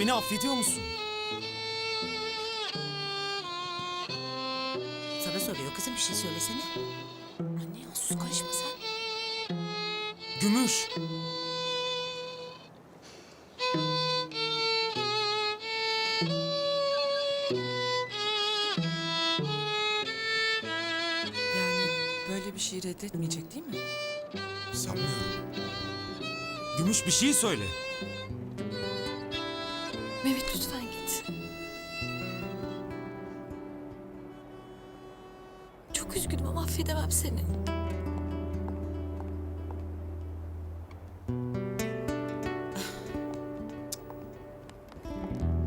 beni affediyor musun? Sana soruyor kızım bir şey söylesene. Anne ya sus karışma sen. Gümüş. Yani böyle bir şey reddetmeyecek değil mi? Sanmıyorum. Gümüş bir şey söyle.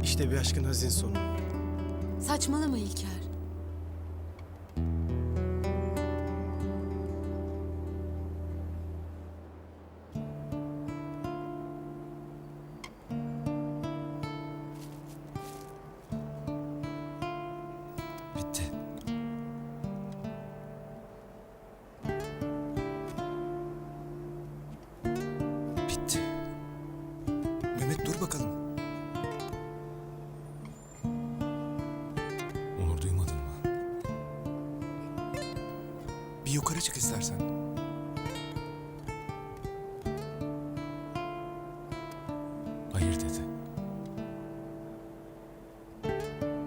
İşte bir aşkın hazin sonu. Saçmalama İlker. Hayır dedi.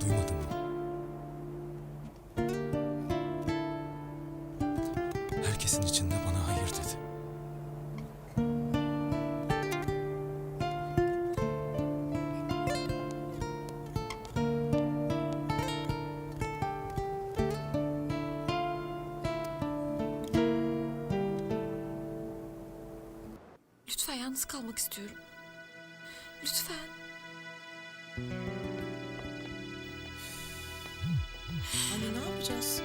Duymadın mı? Herkesin içinde bana hayır dedi. Lütfen yalnız kalmak istiyorum. Lütfen. Anne ne yapacağız?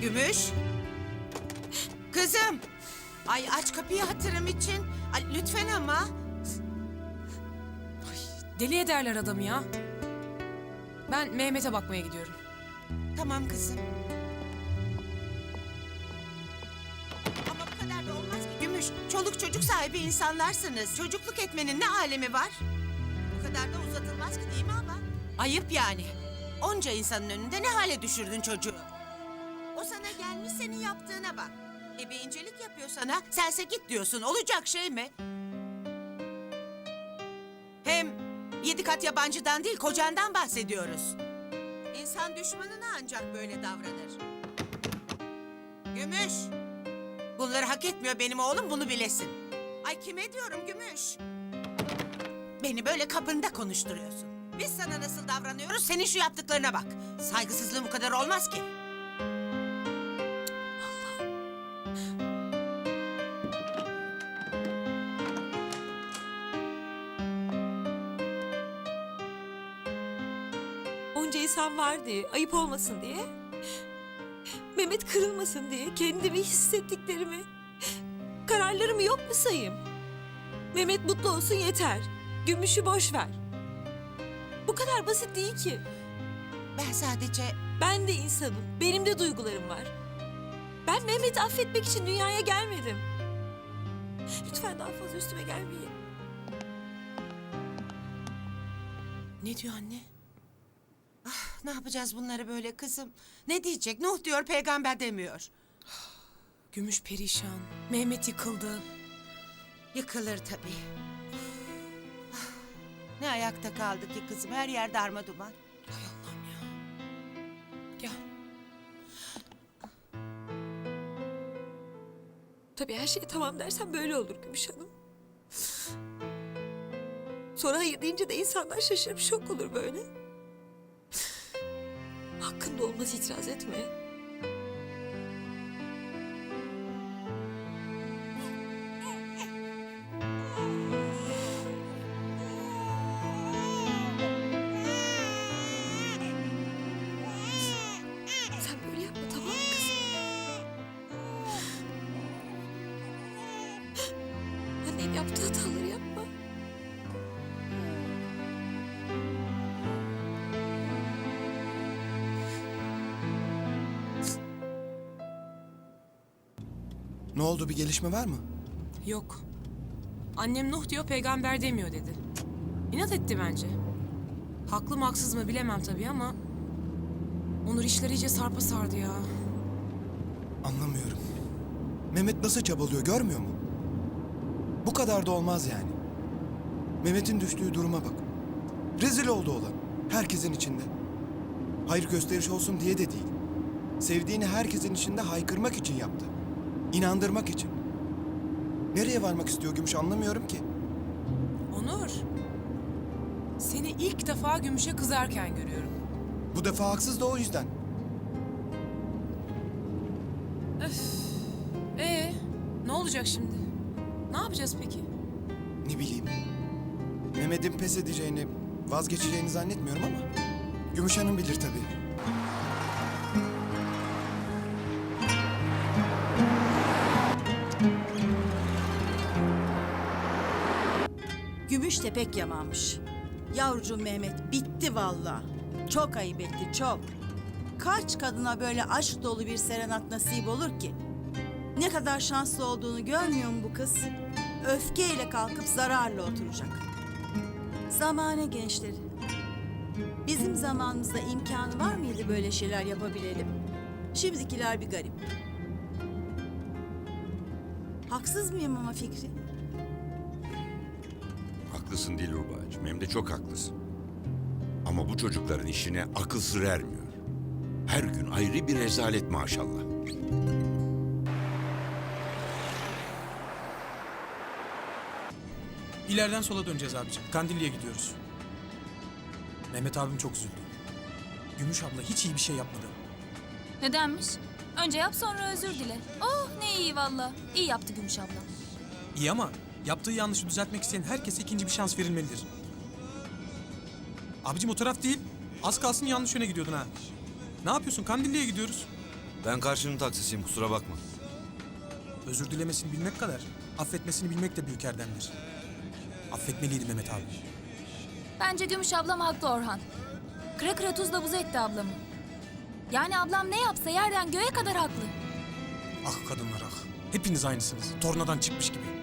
Gümüş. Kızım. Ay aç kapıyı hatırım için. Ay, lütfen ama. Deli ederler adamı ya. Ben Mehmet'e bakmaya gidiyorum. Tamam kızım. Ama bu kadar da olmaz. Çoluk çocuk sahibi insanlarsınız. Çocukluk etmenin ne alemi var? Bu kadar da uzatılmaz ki değil mi ama? Ayıp yani. Onca insanın önünde ne hale düşürdün çocuğu? O sana gelmiş senin yaptığına bak. Ebeyincelik yapıyor sana. Sense git diyorsun. Olacak şey mi? Hem yedi kat yabancıdan değil kocandan bahsediyoruz. İnsan düşmanına ancak böyle davranır. Gümüş. Bunları hak etmiyor benim oğlum bunu bilesin. Ay kime diyorum Gümüş? Beni böyle kapında konuşturuyorsun. Biz sana nasıl davranıyoruz senin şu yaptıklarına bak. Saygısızlığın bu kadar olmaz ki. Onca insan var diye, ayıp olmasın diye. Mehmet kırılmasın diye kendimi hissettiklerimi, kararlarımı yok mu sayayım? Mehmet mutlu olsun yeter. Gümüşü boş ver. Bu kadar basit değil ki. Ben sadece Ben de insanım. Benim de duygularım var. Ben Mehmet'i affetmek için dünyaya gelmedim. Lütfen daha fazla üstüme gelmeyin. Ne diyor anne? Ne yapacağız bunları böyle kızım? Ne diyecek? Nuh diyor, peygamber demiyor. Gümüş perişan. Mehmet yıkıldı. Yıkılır tabii. Ne ayakta kaldı ki kızım? Her yer darma duman. Hay Allah'ım ya. Gel. Tabii her şey tamam dersen böyle olur Gümüş Hanım. Sonra hayır deyince de insanlar şaşırıp şok olur böyle. Hakkında olmaz itiraz etme. Sen böyle yapma tamam kızım? Annem yaptığı hataları Ne oldu bir gelişme var mı? Yok. Annem Nuh diyor peygamber demiyor dedi. İnat etti bence. Haklı mı haksız mı bilemem tabii ama... Onur işler iyice sarpa sardı ya. Anlamıyorum. Mehmet nasıl çabalıyor görmüyor mu? Bu kadar da olmaz yani. Mehmet'in düştüğü duruma bak. Rezil oldu olan. Herkesin içinde. Hayır gösteriş olsun diye de değil. Sevdiğini herkesin içinde haykırmak için yaptı. İnandırmak için. Nereye varmak istiyor Gümüş anlamıyorum ki. Onur. Seni ilk defa gümüşe kızarken görüyorum. Bu defa haksız da o yüzden. Ee, ne olacak şimdi? Ne yapacağız peki? Ne bileyim. Mehmet'in pes edeceğini, vazgeçeceğini zannetmiyorum ama... Gümüş Hanım bilir tabii. Gümüş de pek yamanmış. Yavrucuğum Mehmet bitti valla. Çok ayıp etti çok. Kaç kadına böyle aşk dolu bir serenat nasip olur ki? Ne kadar şanslı olduğunu görmüyor mu bu kız? Öfkeyle kalkıp zararla oturacak. Zamane gençleri. Bizim zamanımızda imkanı var mıydı böyle şeyler yapabilelim? Şimdikiler bir garip. Haksız mıyım ama Fikri? Haklısın Dilruba'cığım hem de çok haklısın. Ama bu çocukların işine akıl sır ermiyor. Her gün ayrı bir rezalet maşallah. İleriden sola döneceğiz abicim. Kandilli'ye gidiyoruz. Mehmet abim çok üzüldü. Gümüş abla hiç iyi bir şey yapmadı. Nedenmiş? Önce yap sonra özür dile. Oh ne iyi valla. İyi yaptı Gümüş abla. İyi ama yaptığı yanlışı düzeltmek isteyen herkese ikinci bir şans verilmelidir. Abicim o taraf değil. Az kalsın yanlış yöne gidiyordun ha. Ne yapıyorsun? Kandilli'ye gidiyoruz. Ben karşının taksisiyim kusura bakma. Özür dilemesini bilmek kadar affetmesini bilmek de büyük erdemdir. Affetmeliydi Mehmet abi. Bence Gümüş ablam haklı Orhan. Kıra kıra tuzla buz etti ablamı. Yani ablam ne yapsa yerden göğe kadar haklı. Ah kadınlar ah. Hepiniz aynısınız. Tornadan çıkmış gibi.